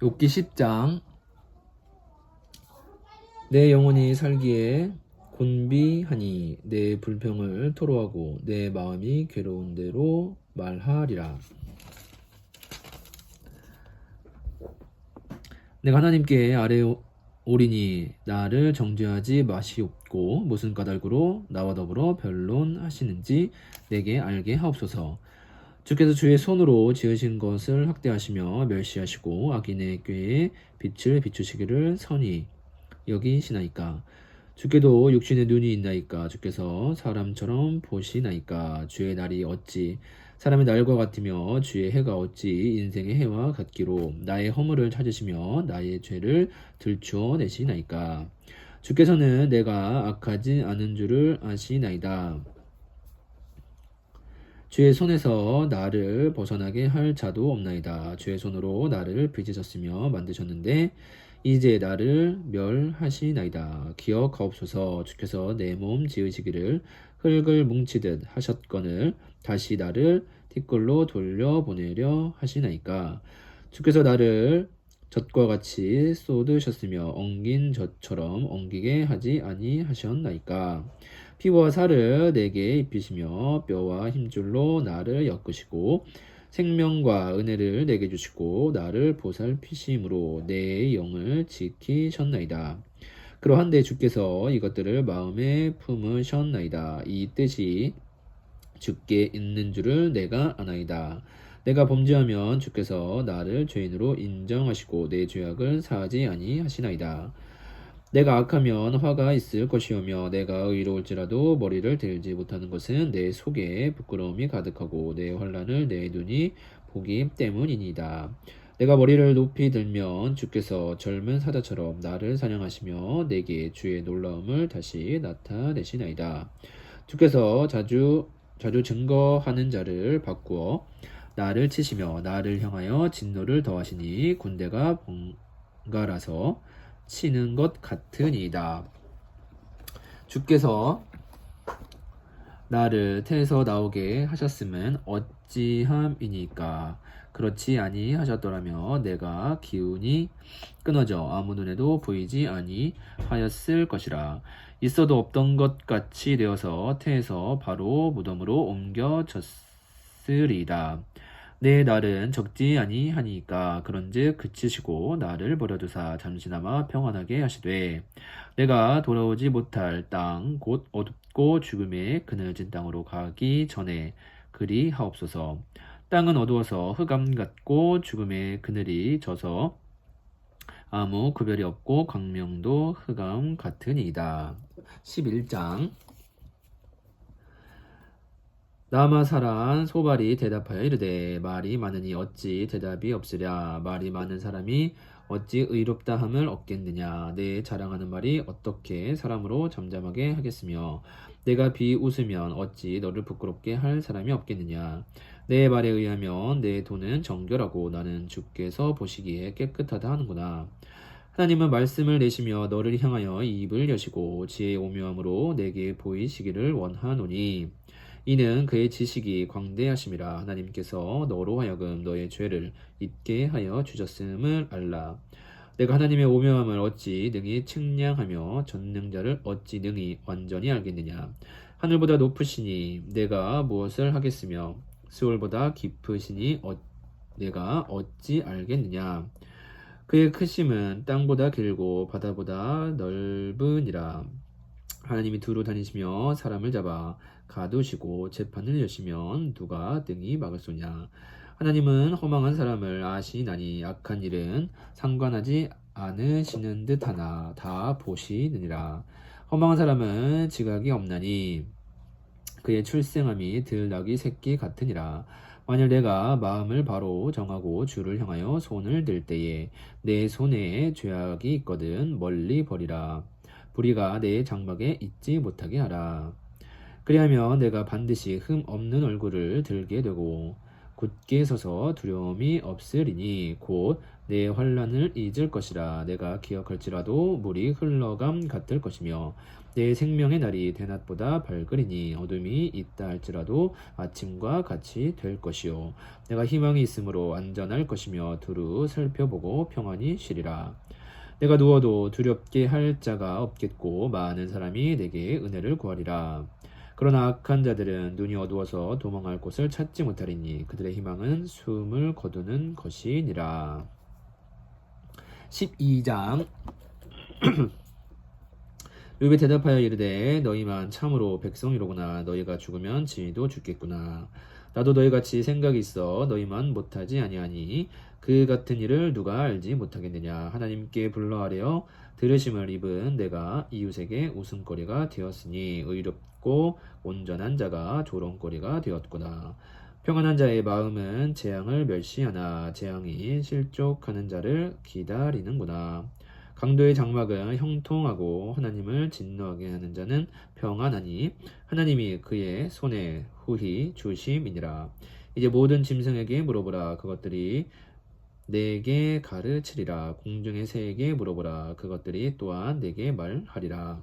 욥기 10장 내 영혼이 살기에 곤비하니 내 불평을 토로하고 내 마음이 괴로운 대로 말하리라. 내가 하나님께 아래 오리니 나를 정죄하지 마시옵고 무슨 까닭으로 나와 더불어 변론하시는지 내게 알게 하옵소서. 주께서 주의 손으로 지으신 것을 학대하시며 멸시하시고 악인의 꾀에 빛을 비추시기를 선히 여기시나이까? 주께도 육신의 눈이 있나이까? 주께서 사람처럼 보시나이까? 주의 날이 어찌 사람의 날과 같으며 주의 해가 어찌 인생의 해와 같기로 나의 허물을 찾으시며 나의 죄를 들추어 내시나이까? 주께서는 내가 악하지 않은 줄을 아시나이다 주의 손에서 나를 벗어나게 할 자도 없나이다. 주의 손으로 나를 빚으셨으며 만드셨는데 이제 나를 멸하시나이다. 기억하옵소서 주께서 내 몸 지으시기를 흙을 뭉치듯 하셨거늘 다시 나를 티끌로 돌려보내려 하시나이까. 주께서 나를 젖과 같이 쏟으셨으며 엉긴 젖처럼 엉기게 하지 아니하셨나이까. 피와 살을 내게 입히시며 뼈와 힘줄로 나를 엮으시고 생명과 은혜를 내게 주시고 나를 보살피심으로 내 영을 지키셨나이다. 그러한데 주께서 이것들을 마음에 품으셨나이다. 이 뜻이 주께 있는 줄을 내가 아나이다. 내가 범죄하면 주께서 나를 죄인으로 인정하시고 내 죄악을 사하지 아니하시나이다. 내가 악하면 화가 있을 것이오며 내가 의로울지라도 머리를 들지 못하는 것은 내 속에 부끄러움이 가득하고 내 환란을 내 눈이 보기 때문이니이다. 내가 머리를 높이 들면 주께서 젊은 사자처럼 나를 사냥하시며 내게 주의 놀라움을 다시 나타내시나이다. 주께서 자주 자주 증거하는 자를 바꾸어 나를 치시며 나를 향하여 진노를 더하시니 군대가 번갈아서 치는 것 같으니이다. 주께서 나를 태에서 나오게 하셨음은 어찌함이니까? 그렇지 아니하셨더라며 내가 기운이 끊어져 아무 눈에도 보이지 아니하였을 것이라. 있어도 없던 것 같이 되어서 태에서 바로 무덤으로 옮겨졌으리다 내 날은 적지 아니하니까 그런즉 그치시고 나를 버려두사 잠시나마 평안하게 하시되 내가 돌아오지 못할 땅 곧 어둡고 죽음의 그늘진 땅으로 가기 전에 그리 하옵소서. 땅은 어두워서 흑암 같고 죽음의 그늘이 져서 아무 구별이 없고 광명도 흑암 같으니이다. 11장 남아사란 소발이 대답하여 이르되 말이 많으니 어찌 대답이 없으랴? 말이 많은 사람이 어찌 의롭다 함을 얻겠느냐? 내 자랑하는 말이 어떻게 사람으로 잠잠하게 하겠으며? 내가 비웃으면 어찌 너를 부끄럽게 할 사람이 없겠느냐? 내 말에 의하면 내 돈은 정결하고 나는 주께서 보시기에 깨끗하다 하는구나. 하나님은 말씀을 내시며 너를 향하여 입을 여시고 지혜의 오묘함으로 내게 보이시기를 원하노니 이는 그의 지식이 광대하심이라 하나님께서 너로 하여금 너의 죄를 잊게 하여 주셨음을 알라. 내가 하나님의 오묘함을 어찌 능히 측량하며 전능자를 어찌 능히 완전히 알겠느냐. 하늘보다 높으시니 내가 무엇을 하겠으며 스월보다 깊으시니 어, 내가 어찌 알겠느냐. 그의 크심은 땅보다 길고 바다보다 넓으니라. 하나님이 두루 다니시며 사람을 잡아 가두시고 재판을 여시면 누가 등이 막을 소냐? 하나님은 허망한 사람을 아시나니 악한 일은 상관하지 않으시는 듯하나 다 보시느니라. 허망한 사람은 지각이 없나니 그의 출생함이 들나귀 새끼 같으니라. 만일 내가 마음을 바로 정하고 주를 향하여 손을 들 때에 내 손에 죄악이 있거든 멀리 버리라. 불의가 내 장막에 있지 못하게 하라. 그리하면 내가 반드시 흠 없는 얼굴을 들게 되고 굳게 서서 두려움이 없으리니 곧 내 환란을 잊을 것이라. 내가 기억할지라도 물이 흘러감 같을 것이며 내 생명의 날이 대낮보다 밝으리니 어둠이 있다 할지라도 아침과 같이 될 것이요. 내가 희망이 있으므로 안전할 것이며 두루 살펴보고 평안히 쉬리라. 내가 누워도 두렵게 할 자가 없겠고 많은 사람이 내게 은혜를 구하리라 그러나 악한 자들은 눈이 어두워서 도망할 곳을 찾지 못하리니 그들의 희망은 숨을 거두는 것이니라. 12장. 르비 대답하여 이르되 너희만 참으로 백성이로구나. 너희가 죽으면 지도 죽겠구나. 나도 너희 같이 생각이 있어 너희만 못하지 아니하니 그 같은 일을 누가 알지 못하겠느냐. 하나님께 불러하려 들으심을 입은 내가 이웃에게 웃음거리가 되었으니 의롭 고 온전한 자가 조롱거리가 되었구나 평안한 자의 마음은 재앙을 멸시하나 재앙이 실족하는 자를 기다리는구나 강도의 장막은 형통하고 하나님을 진노하게 하는 자는 평안하니 하나님이 그의 손에 후히 주심이니라. 이제 모든 짐승에게 물어보라. 그것들이 내게 가르치리라. 공중의 새에게 물어보라. 그것들이 또한 내게 말하리라.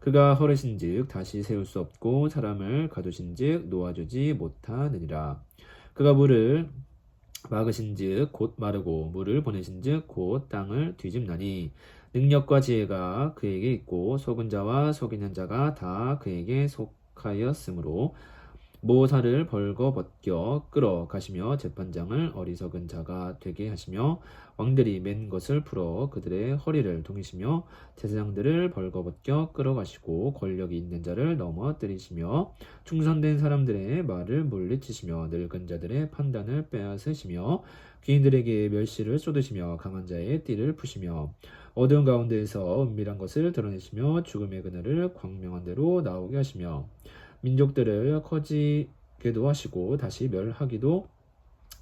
그가 허르신즉 다시 세울 수 없고 사람을 가두신즉 놓아주지 못하느니라. 그가 물을 막으신즉 곧 마르고 물을 보내신즉 곧 땅을 뒤집나니 능력과 지혜가 그에게 있고 속은 자와 속이는 자가 다 그에게 속하였으므로 모사를 벌거 벗겨 끌어 가시며 재판장을 어리석은 자가 되게 하시며 왕들이 맨 것을 풀어 그들의 허리를 동이시며 제사장들을 벌거 벗겨 끌어 가시고 권력이 있는 자를 넘어뜨리시며 충성된 사람들의 말을 물리치시며 늙은 자들의 판단을 빼앗으시며 귀인들에게 멸시를 쏟으시며 강한 자의 띠를 푸시며 어두운 가운데에서 은밀한 것을 드러내시며 죽음의 그늘을 광명한 대로 나오게 하시며 민족들을 커지게도 하시고 다시 멸하기도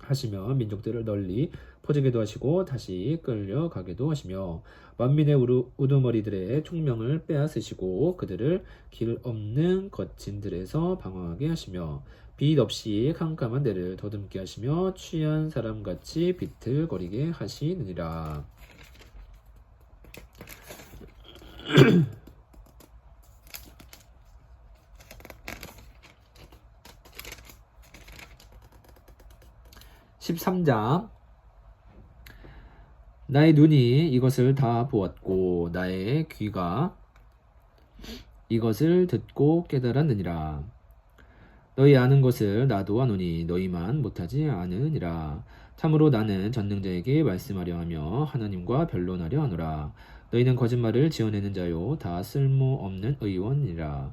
하시며 민족들을 널리 퍼지게도 하시고 다시 끌려가게도 하시며 만민의 우두머리들의 총명을 빼앗으시고 그들을 길 없는 거친들에서 방황하게 하시며 빛 없이 캄캄한 데를 더듬게 하시며 취한 사람같이 비틀거리게 하시느니라 13장 나의 눈이 이것을 다 보았고 나의 귀가 이것을 듣고 깨달았느니라. 너희 아는 것을 나도 아노니 너희만 못하지 않으니라. 참으로 나는 전능자에게 말씀하려 하며 하나님과 변론하려 하노라. 너희는 거짓말을 지어내는 자요 다 쓸모없는 의원이라.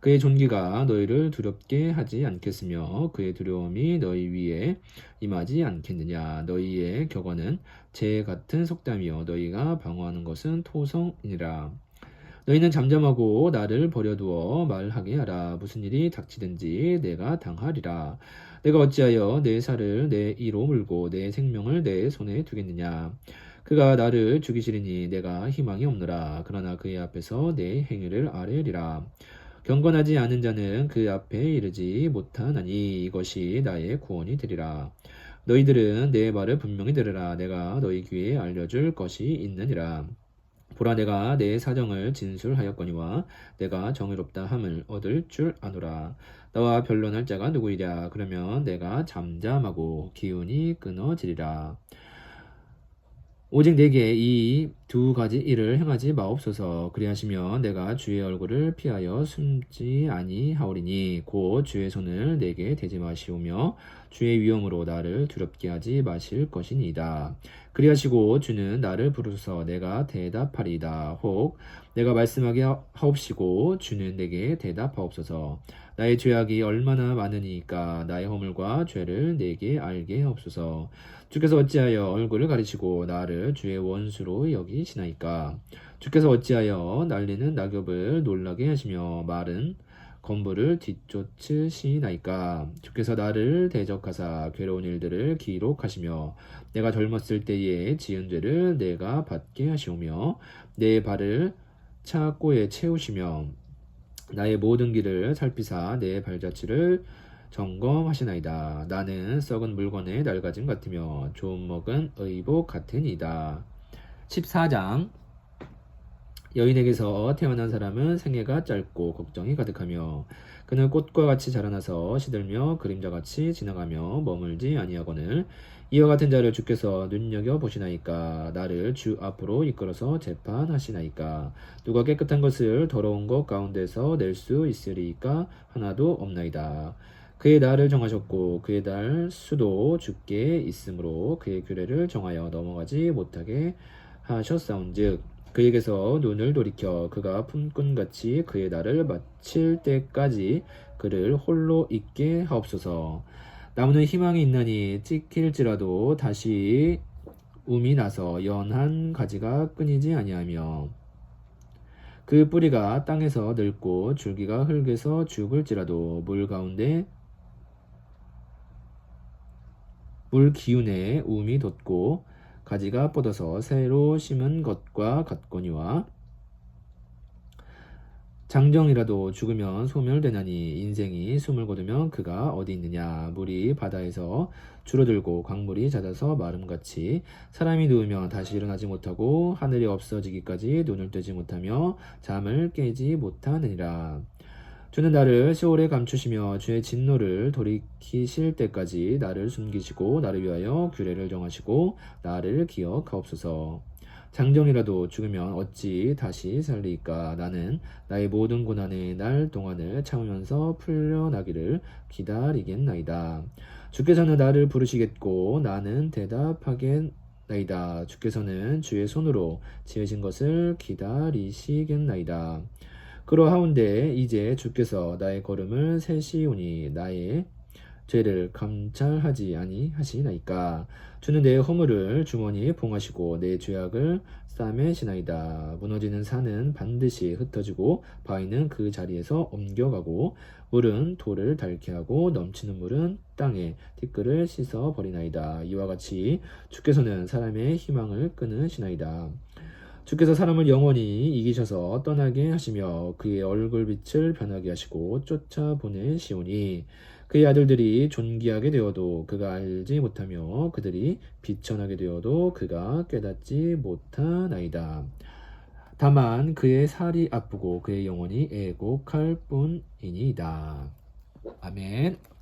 그의 존귀가 너희를 두렵게 하지 않겠으며 그의 두려움이 너희 위에 임하지 않겠느냐. 너희의 격언은 재 같은 속담이요. 너희가 방어하는 것은 토성이니라. 너희는 잠잠하고 나를 버려두어 말하게 하라. 무슨 일이 닥치든지 내가 당하리라. 내가 어찌하여 내 살을 내 이로 물고 내 생명을 내 손에 두겠느냐? 그가 나를 죽이시리니 내가 희망이 없노라. 그러나 그의 앞에서 내 행위를 아뢰리라 경건하지 않은 자는 그 앞에 이르지 못하나니 이것이 나의 구원이 되리라. 너희들은 내 말을 분명히 들으라. 내가 너희 귀에 알려줄 것이 있느니라. 보라 내가 내 사정을 진술하였거니와 내가 정의롭다 함을 얻을 줄 아노라 나와 변론할 자가 누구이랴 그러면 내가 잠잠하고 기운이 끊어지리라 오직 내게 이 두 가지 일을 행하지 마옵소서. 그리하시면 내가 주의 얼굴을 피하여 숨지 아니하오리니 곧 주의 손을 내게 대지 마시오며 주의 위엄으로 나를 두렵게 하지 마실 것이니이다. 그리하시고 주는 나를 부르소서. 내가 대답하리이다. 혹 내가 말씀하게 하옵시고 주는 내게 대답하옵소서. 나의 죄악이 얼마나 많으니까 나의 허물과 죄를 내게 알게 하옵소서. 주께서 어찌하여 얼굴을 가리시고 나를 주의 원수로 여기시나이까? 주께서 어찌하여 날리는 낙엽을 놀라게 하시며 마른 건물을 뒤쫓으시나이까 주께서 나를 대적하사 괴로운 일들을 기록하시며 내가 젊었을 때에 지은 죄를 내가 받게 하시오며 내 발을 차고에 채우시며 나의 모든 길을 살피사 내 발자취를 점검하시나이다. 나는 썩은 물건의 낡아짐 같으며 좋은 먹은 의복 같으니이다. 14장 여인에게서 태어난 사람은 생애가 짧고 걱정이 가득하며 그는 꽃과 같이 자라나서 시들며 그림자같이 지나가며 머물지 아니하거늘 이와 같은 자를 주께서 눈여겨 보시나이까 나를 주 앞으로 이끌어서 재판하시나이까 누가 깨끗한 것을 더러운 것 가운데서 낼 수 있으리까 하나도 없나이다. 그의 날을 정하셨고 그의 날 수도 주께 있으므로 그의 규례를 정하여 넘어가지 못하게 하셨사온즉 그에게서 눈을 돌이켜 그가 품꾼같이 그의 날을 마칠 때까지 그를 홀로 있게 하옵소서. 나무는 희망이 있나니 찍힐지라도 다시 움이 나서 연한 가지가 끊이지 아니하며 그 뿌리가 땅에서 늙고 줄기가 흙에서 죽을지라도 물 가운데 물 기운에 우음이 돋고 가지가 뻗어서 새로 심은 것과 같거니와 장정이라도 죽으면 소멸되나니 인생이 숨을 거두면 그가 어디 있느냐. 물이 바다에서 줄어들고 광물이 잦아서 마름같이 사람이 누우면 다시 일어나지 못하고 하늘이 없어지기까지 눈을 뜨지 못하며 잠을 깨지 못하느니라 주는 나를 시올에 감추시며 주의 진노를 돌이키실 때까지 나를 숨기시고 나를 위하여 규례를 정하시고 나를 기억하옵소서. 장정이라도 죽으면 어찌 다시 살리까 나는 나의 모든 고난의 날 동안을 참으면서 풀려나기를 기다리겠나이다. 주께서는 나를 부르시겠고 나는 대답하겠나이다. 주께서는 주의 손으로 지으신 것을 기다리시겠나이다. 그러하온데 이제 주께서 나의 걸음을 세시오니 나의 죄를 감찰하지 아니하시나이까? 주는 내 허물을 주머니에 봉하시고 내 죄악을 싸매시나이다. 무너지는 산은 반드시 흩어지고 바위는 그 자리에서 옮겨가고 물은 돌을 닳게 하고 넘치는 물은 땅에 티끌을 씻어 버리나이다. 이와 같이 주께서는 사람의 희망을 끊으시나이다 주께서 사람을 영원히 이기셔서 떠나게 하시며 그의 얼굴빛을 변하게 하시고 쫓아보내시오니 그의 아들들이 존귀하게 되어도 그가 알지 못하며 그들이 비천하게 되어도 그가 깨닫지 못하나이다. 다만 그의 살이 아프고 그의 영혼이 애곡할 뿐이니이다. 아멘.